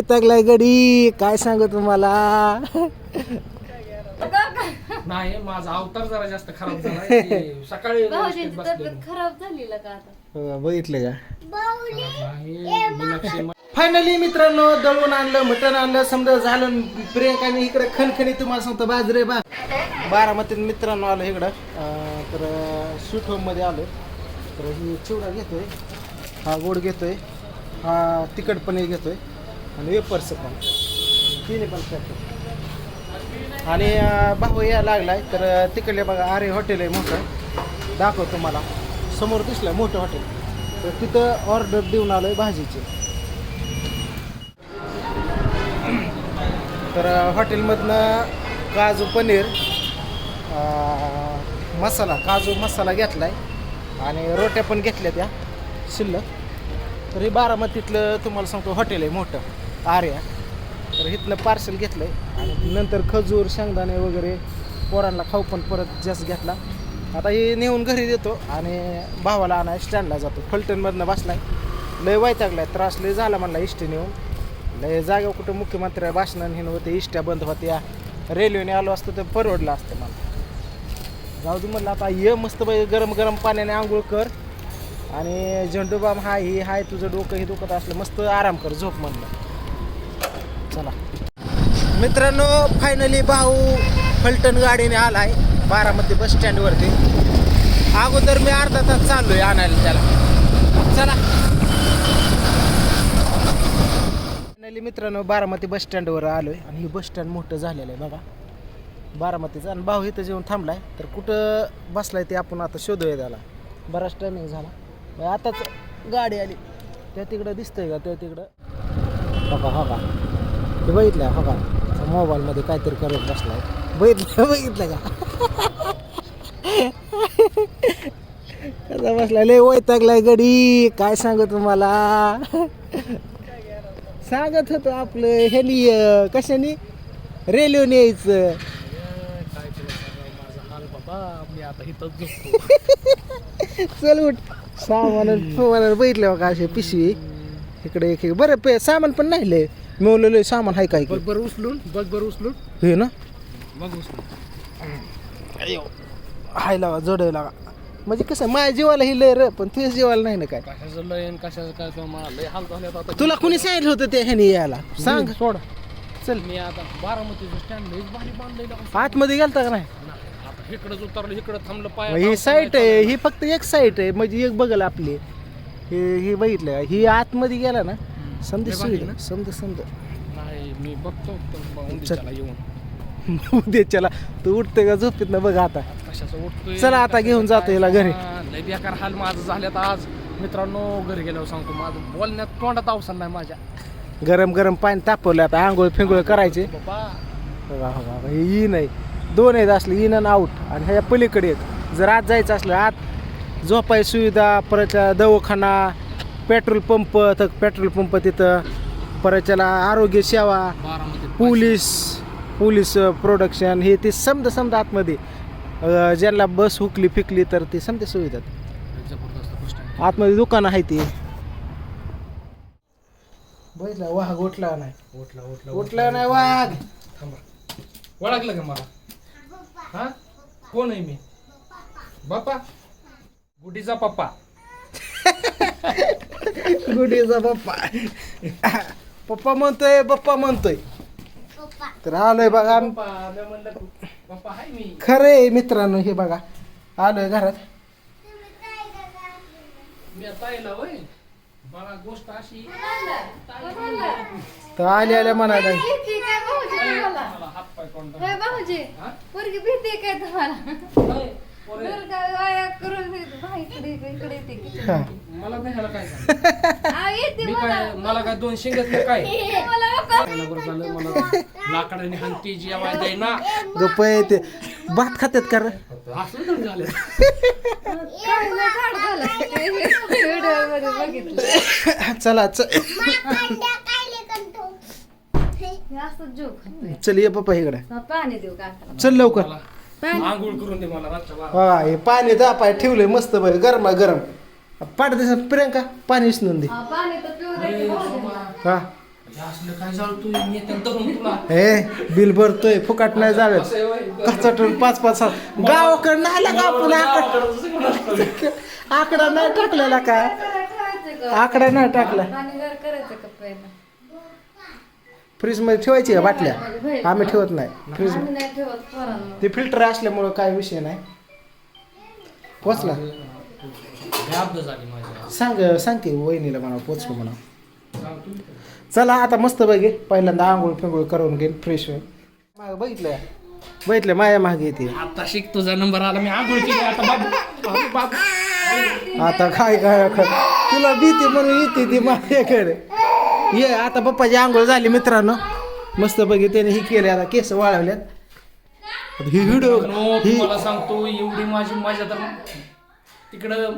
तगलाय गडी. काय सांगू तुम्हाला? नाही माझा अवतार जरा जास्त खराब झाला सकाळी भाऊजींची व्यवस्थित बसलेलो. तब्येत खराब झाली का आता? हो, बघितलं का? नाही, फायनली मित्रांनो दळून आणलं मटण आणलं. समजा झालं प्रियंकाने इकडे खणखणी तुम्हाला सांगतो बाजरे बा. बारामतीत मित्रांनो आलो इकडं. अं, तर स्वीट होममध्ये आलो. तर ही चिवडा घेतोय. हा गोड घेतोय. हा तिखट पनीर घेतोय. आणि वेपर्स पण. तिन्ही पण खातो आणि भाऊ यायला लागलाय तर तिकडले बघा आरे हॉटेल आहे मोठं. दाखवतो तुम्हाला. समोर दिसलं मोठं हॉटेल तर तिथं ऑर्डर देऊन आलोय भाजीची. तर हॉटेलमधनं काजू पनीर मसाला काजू मसाला घेतला आहे आणि रोट्या पण घेतल्या त्या शिल्लक. तर हे बारामतीतलं तुम्हाला सांगतो हॉटेल आहे मोठं. आर्या. तर इथनं पार्सल घेतलं आहे आणि नंतर खजूर शेंगदाणे वगैरे पोरांना खाऊ पण परत जास्त घेतला. आता हे नेऊन घरी देतो आणि भावाला आणाय स्टँडला जातो. फलटणमधनं बसलाय. लय वैतागलाय त्रास लय झाला म्हणला इष्टी नेऊन. लय जागा कुठं मुख्यमंत्री भाषण हे होते इष्ट्या बंद होत्या. रेल्वेने आलो असतं तर परवडलं असतं मला. जाऊ दे म्हणलं आता ये मस्त बाई गरम गरम पाण्याने आंघोळ कर. आणि झेंडूबाम हाय ही हाय तुझं डोकं हे दुखत असलं मस्त आराम कर झोप म्हणलं. चला. मित्रांनो फायनली भाऊ फलटण गाडीने आलाय बारामती बस स्टँडवरती अगोदर मी अर्धा तास चाललोय आणायला त्याला. चला. फायनली मित्रांनो बारामती बस स्टँडवर आलोय आणि हे बस स्टँड मोठं झालेलं आहे बघा. बारामतीचं आणि भाऊ इथं जेवण थांबलाय तर कुठं बसलाय ते आपण आता शोधूया त्याला. बराच टायमिंग झाला. मग आताच गाडी आली. त्या तिकडं दिसतंय का? त्या तिकडं. बघा का हो का ते बघितलं हो का मोबाईलमध्ये काहीतरी करत बसलाय. बघितलं बघितलं का? कसा बसला लय वैतागलाय गडी. काय सांगू तुम्हाला? सांगत होतो आपलं ह्यानी कशाने? रेल्वेने यायचं. बाबा चल उठ. सामान सामान बघितलं का असे पिशवी. इकडे एक एक बरं पे सामान पण नाही लय. मिळवलेलं सामान आहे काय? बघ बरं उचलून बघ बरं उचलून. हे ना? मग उचलून. अयो हाय लावा जोडाय लागा म्हणजे कसं माझ्या जीवाला ही लय र पण तुझ्या जीवाला नाही ना काय? कशाचं लय आणि कशाचं काय तो मला लय हाल झाले आता. तुला कुणी सांगितलं होतं ते ह्याने यायला? सांग. सोड. चल. मी आता बारामतीचं स्टँड लयच भारी बांधलेलं आतमध्ये गेलता का नाही? आता इकडंच उतरलं इकडं थांबलं मग पाय ही साईट आहे ही फक्त एक साईट आहे म्हणजे एक बघल आपली. हे हे बघितलं? ही आतमध्ये गेला ना समजा सुविधा समजा समजा नाही मी बघतो पण बघ उंदीच्याला येऊन उद्या चला तू उठते का झोपीत ना बघ आता कशाचं उठतोय चला आता घेऊन जातो याला घरी. हा, लय बेकार हाल माझं झाल्यात आज मित्रांनो घरी गेल्यावर सांगतो माझं बोलण्यात तोंडात अवसर नाही माझ्या गरम गरम पाणी तापवलं आता आंघोळ फिंगोळ करायचे बाबा बघा. हे ई नाही दोन आहेत असले इन आणि आऊट आणि ह्या पलीकडे आहेत जर आत जायचं असलं आत झोपाय सुविधा परत दवाखाना पेट्रोल पंप तर पेट्रोल पंप तिथं परत त्याला आरोग्य सेवा पोलीस पोलीस प्रोडक्शन हे ते समजा समजा आतमध्ये ज्यांना बस हुकली फिकली तर ते समजा सुविधा आतमध्ये दुकानं आहे ती. बघितलं वाघ उठला नाही. उठला उठला उठला नाही वाघ. थांबा ओळखलं का मला? हा? कोण आहे मी? बाप्पा? गुडीचा पप्पा. गुडीचा पप्पा पप्पा म्हणतोय पप्पा म्हणतोय तर आलोय बघा. आम्ही पप्पा मी म्हणलं पप्पा हाय मी. खरे मित्रांनो हे बघा. आलोय घरात. मी आता आयला होय. बघा गोष्ट अशी तर आले आल्या म्हणायला भीती काय भाऊजी तुम्हाला? मला काय तुम्हाला होय, पोरे. घर काय वाया करून भाई इकडे इकडे इकडे येते की. मला नाही ह्याला काय सांग आ, येते मी मला काय मला. काय दोन शिंगत काय? मला नको. काय बरं झालं मला लाकडाने हानती जेवाय ना. गप्प ते भात खात्यात कर असं तर झालं. काय नाही काढ झालं. ते व्हिडिओमध्ये बघितलं. चला च- हे असं जोक खातोय. चल ये पप्पा इकडे. पाणी देऊ का चल लवकर. मला आंघोळ करून दे मला रातच्या बारा. हा हे पाणी दापाय ठेवलंय मस्त बाई गरमा गरम. पाठ दिसत प्रियंका पाणी इसनून दे. हा, पाणी तर पिऊ दे की भाऊजींना. हा. हे असलं काय झालं तू? नेत्यानं धरून तुला. ए बिल भरतोय फुकाट नाही असं आहे होय. कचाटून पाच पाच सात. गावाकडं नाही आला का आपण आकडा? आकडा नाही टाकलेला का? आकडा नाही टाकला. पाणी गार करायचं का पहिला? फ्रीजमध्ये ठेवायची का बाटल्या. आम्ही ठेवत नाही. फ्रीज आम्ही नाही ठेवत पोरांना. ते फिल्टर असल्यामुळं काय विषय नाही. पोचला. झाली सांग सांग की वहिनीला म्हणा पोचलो म्हणा. चला आता मस्त बघे. पहिल्यांदा आंघोळ फिंगोळ करून घेईन फ्रेश होईल मागं बघितलं बघितलं माया मागे येते. आता शिक तुझा नंबर आला मी आंघोळ केली आता बाबू बाबू बाबू आता काय काय काय तुला भीती म्हणून येते ती माझ्याकडे ये आता पप्पाची आंघोळ झाली मित्रांनो. मस्त बघे त्याने ही केले आता केस वाळवल्यात. ही व्हिडिओ ही तुम्हाला सांगतो एवढी माझी मजा तर तिकडं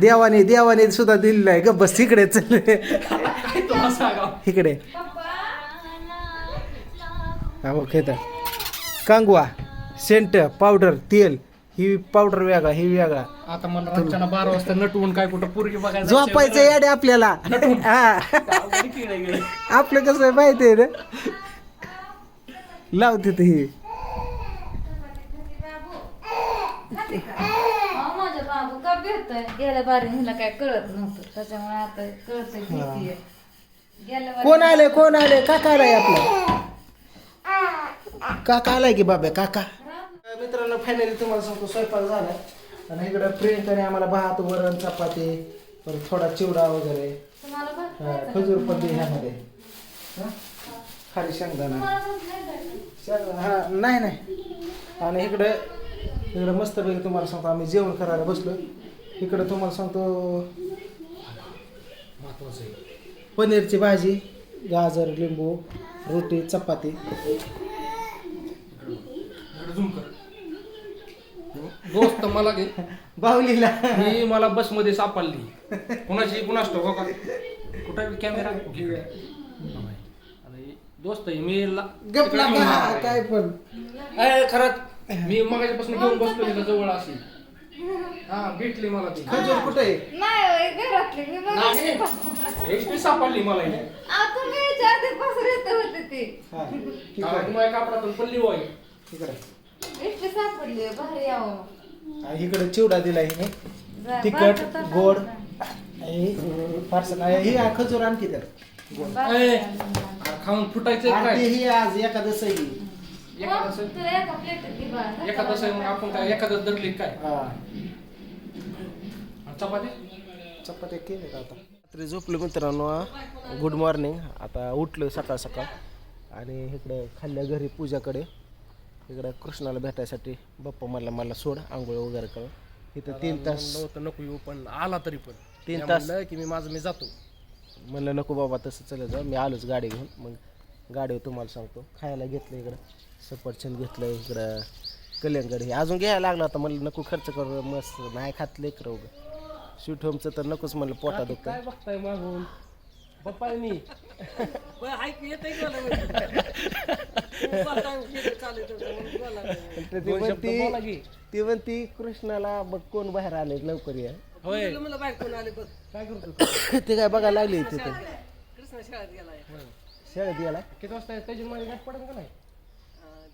देवाने देवाने सुद्धा दिलेलं आहे ग बस इकडे चल. काय तुला सांगा. इकडे. हा बघ खेळ कांगवा सेंट पावडर तेल. ही पावडर वेगळा ही वेगळा. आता मला रातच्याला बारा वाजता नटवून काय कुठं पोरगी बघायला झोपायचं याडे आपल्याला. हा. आपलं कसं आहे माहिती आहे ना? लावते ते ही. अहो, माझ्या बाबू का भेटतोय? गेल्या बारी हिला काय कळत नव्हतं. त्याच्यामुळे आता कळतंय भीती आहे. गेल्या बारी कोण आले कोण आले काका आलाय आपला. काका आलाय की बाबा काका. मित्रांनो फायनली तुम्हाला सांगतो स्वयंपाक झालाय. आणि इकडं प्रियंकाने आम्हाला भात वरण चपाती परत थोडा चिवडा वगैरे. हा? खजूर पण दे ह्यामध्ये. हा? खाली शेंगदाणा? शेंगदाणा हा नाही नाही. आणि इकडं इकडं मस्त पैकी तुम्हाला सांगतो आम्ही जेवण करायला बसलो इकडं तुम्हाला सांगतो पनीरची भाजी गाजर लिंबू रोटी चपाती इकडं zoom कर. दोस्त मला घे बाहुलीला. ही मला बसमध्ये सापडली कुणाची कुणाच ठोका का? कुठं कॅमेरा आणि दोस्त आहे मी ला- तिकडे घेऊन. काय पण. ए, खरंच मी मगाच्यापासून घेऊन बसलो तिथं जवळ अशी. हा भेटली मला ती. खजूर कुठे? आहे नाही होय, घरातली. मी नाही. बघितली. एकटी सापडली मला ही. आधीपासून येत होते ती. हा, ठीक हा, आहे. ती माझ्या कापडातून पडली होय. इकडे. इष्ट सापडली भारी यावं. हा, इकडे चिवडा दिला हिने. तिखट गोड. बारकं. हे ही खजूर आणखी तर ए. खाऊन फुटायचं काय? ही आज एकादश आहे. ही. एखादं मग. एखादं आपण काय एखादं धरली काय? हा. चपाती? चपात्या केले आता? रात्री झोपलो मित्रांनो गुड मॉर्निंग आता उठलो सकाळ सकाळ. आणि इकडं खाल्ल्या घरी पूजाकडे. इकडं कृष्णाला भेटायसाठी. बाप्पा मला मला सोड आंघोळ वगैरे कर. इथं तीन तास नव्हतं नको येऊ पण आला तरी पण. तीन मी तास. म्हणलं की मी माझं मी जातो. म्हणलं नको बाबा तसं चला जा मी आलोच गाडी घेऊन. मग गाडीवर तुम्हाला सांगतो. खायला घेतलं इकडं सफरचंद घेतलं इकडं. कल्याणगड हे अजून घ्यायला लागला होता म्हणलं नको खर्च करू मस्त नाही खात लेकर वगैरे स्वीट होमचं तर नकोच म्हणलं पोटा दुखतं काय बघताय मागून? पप्पा आहे मी तर ती म्हणती की. ती म्हणती कृष्णाला बघ कोण बाहेर आले लवकर या. होय. काय करतो ते? काय बघायला लागली तिथे शाळेत गेला? किती वाजता त्याची माझी गाठ पडेल का नाही?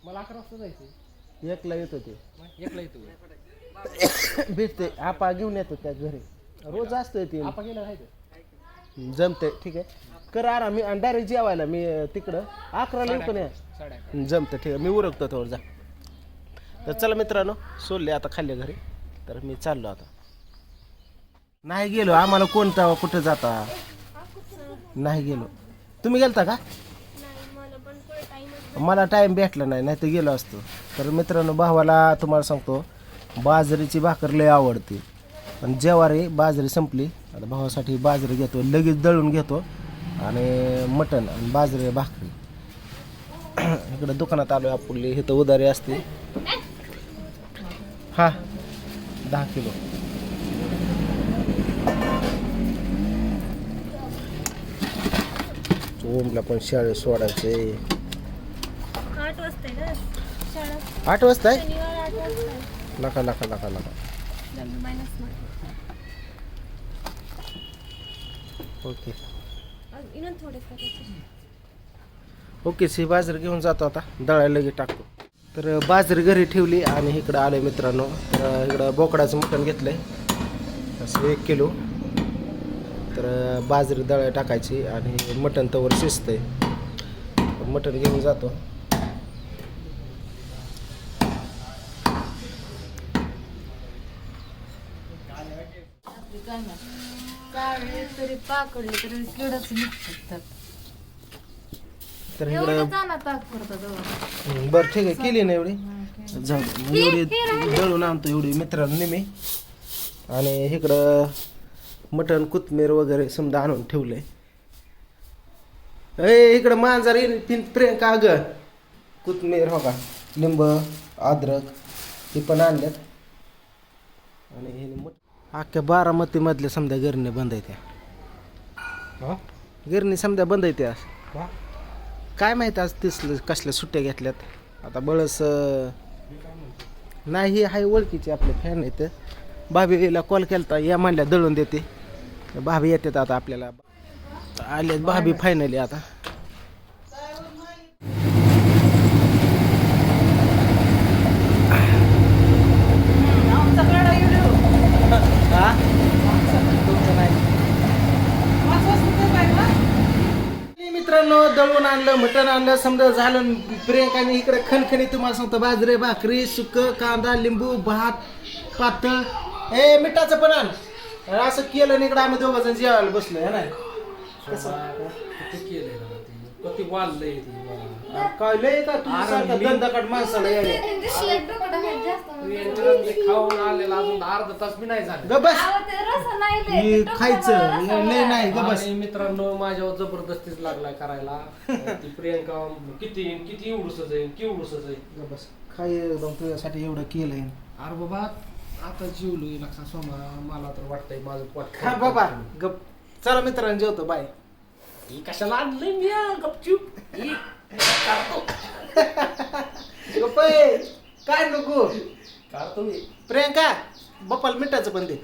मला अकरा वाजता जायचं एकला येत होते. एकला येतो. भेटते. आपा घेऊन येतो त्या घरी. रोज असतोय ती. आपा गेला आहे जमते ठीक आहे. कर आराम मी डायरेक्ट जेवायला मी अं, तिकडं. अकराला येऊ का साड्या जमतं ठीक आहे. मी उरकतो थोडं जा. तर चला मित्रांनो सोडले आता खाल्ले घरी. तर मी चाललो आता. नाही गेलो आम्हाला कोणता कुठं जाता? नाही गेलो. तुम्ही गेलता का? मला टाइम भेटला नाही नाही तर गेलो असतो. तर मित्रांनो भावाला तुम्हाला सांगतो बाजरीची भाकर लय आवडते. पण जेवारी बाजरी संपली आता भावासाठी बाजरी घेतो लगेच दळून घेतो. आणि मटण आणि बाजरी भाकरी. इकडं दुकानात आलो आपली इथं उदारी असते. हा दहा किलो. ओमला पण शाळेत सोडायचे. आठ वाजता आहे ना? शाळा? आठ वाजता आहे शनिवार आठ वाजता आहे. लका लका लका लका जल्दी मायनस मार. ओके. इनून थोडे करायचे. ही बाजरी घेऊन जातो आता. दळायला लगेच टाकतो. तर बाजरी घरी ठेवली आणि इकडं आलं मित्रांनो. तर इकडं बोकडाचं मटण घेतलं आहे असं एक किलो. तर बाजरी दळाय टाकायची आणि मटण तवर शिजतंय. मटण घेऊन जातो आपली काय चाळले तरी पाकडले तरी किडच निघतात त्यात. तर एवढं इकडं ताक बरं ठीक आहे केली ना एवढी? केलं. जाऊ दे. एवढी दळून आणतो एवढी मित्रांनी मी आणि इकडं मटण कोथमीर वगैरे समजा आणून ठेवलंय. ए इकडं मांजर येईल पिन प्रियंका अग. कोथमीर हो का? लिंब अद्रक हे पण आणल्यात. आणि हे मट- अख्ख्या बारामतीमधल्या समजा गिरण्या बंद आहेत त्या. गिरणी समजा बंद आहेत त्या. काय माहिती आज तिसलं कसल्या सुट्ट्या घेतल्यात. आता बळस नाही हाय ओळखीचे आपले फॅन आहेत. भाभीला कॉल केलता या म्हणल्या दळून देते. भाभी येतात आता आपल्याला. आले भाभी फायनली आता. मित्रांनो दळून आणलं मटण आणलं समजा झालं प्रियंकाने इकडे खणखणी तुम्हाला सांगतो बाजरे भाकरी सुक कांदा लिंबू भात पातळ. ए मिठाचं पण आण. असं केलं आणि इकडे आम्ही दोघं जण जेवायला बसलो है ना? कसं? केलं ते वाढलंय. काय लय का तुझ्यासारखं दंडकाट माणसाला ते खाऊन आलेला अजून अर्धा तास बी नाही झाला. ग बस. हे खायचं हे लय नाही ग बस. आणि मित्रांनो माझ्यावर जबरदस्तीच लागलाय करायला. ती प्रियंका किती किती एवढूसच आहे केवढूसच आहे ग बस. काय एकदम तुझ्यासाठी एवढं केलंय? अरे बाबा आता जीवलो लक्षा सोमा मला तर वाटतंय माझं पोट हा बाबा. गप. चला मित्रांनो जेवतो. बाय ही कशाला आणलंय मी गपचूप ही काढतो गप्प ए, काय नको काढतो मी प्रियंका बप्पाला मिठाचं पण दे